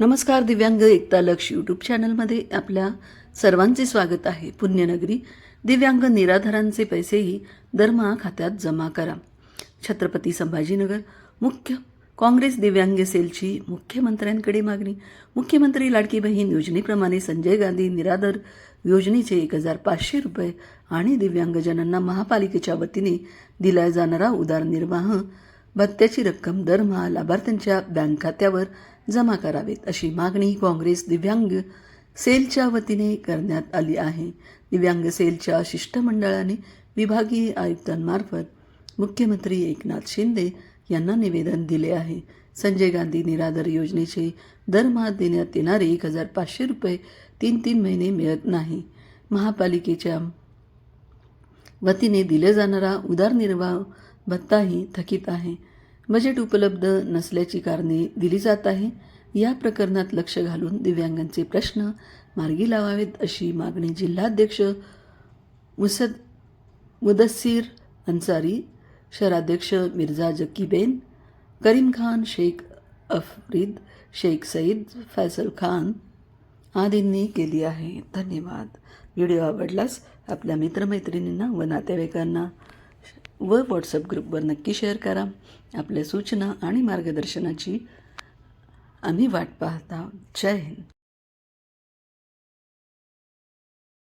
नमस्कार दिव्यांग एकता लक्ष यूट्यूब चॅनलमध्ये आपल्या सर्वांचे स्वागत आहे. पुण्यनगरी दिव्यांग निराधारांचे पैसेही दरमहा खात्यात जमा करा. छत्रपती संभाजीनगर मुख्य काँग्रेस दिव्यांग सेलची मुख्यमंत्र्यांकडे मागणी. मुख्यमंत्री लाडकी बहीण योजनेप्रमाणे संजय गांधी निराधार योजनेचे एक हजार पाचशे रुपये आणि दिव्यांगजनांना महापालिकेच्या वतीने दिला जाणारा उदारनिर्वाह भत्त्याची रक्कम दरमहा लाभार्थ्यांच्या बँक खात्यावर जमा करावेत अशी मागणी काँग्रेस दिव्यांग सेलच्या वतीने करण्यात आली आहे. दिव्यांग सेलच्या शिष्टमंडळाने विभागीय आयुक्तांमार्फत मुख्यमंत्री एकनाथ शिंदे यांना निवेदन दिले आहे. संजय गांधी निराधार योजनेचे दरमहा देण्यात येणारे एक हजार पाचशे रुपये तीन तीन महिने मिळत नाही. महापालिकेच्या वतीने दिले जाणारा उदारनिर्वाह भत्ताही थकीत आहे. बजेट उपलब्ध नसल्याची कारणे दिली जात आहे. या प्रकरणात लक्ष घालून दिव्यांगांचे प्रश्न मार्गी लावावेत अशी मागणी जिल्हाध्यक्ष मुसद मुदस्सीर अन्सारी शहराध्यक्ष मिर्झा जक्कीबेन करीम खान शेख अफरीद शेख सईद फैसल खान आदींनी केली आहे. धन्यवाद. व्हिडिओ आवडलास आपल्या मित्रमैत्रिणींना व नातेवाईकांना व व्हॉट्सअप ग्रुपवर नक्की शेअर करा. आपल्या सूचना आणि मार्गदर्शनाची आम्ही वाट पाहता. जय हिंद.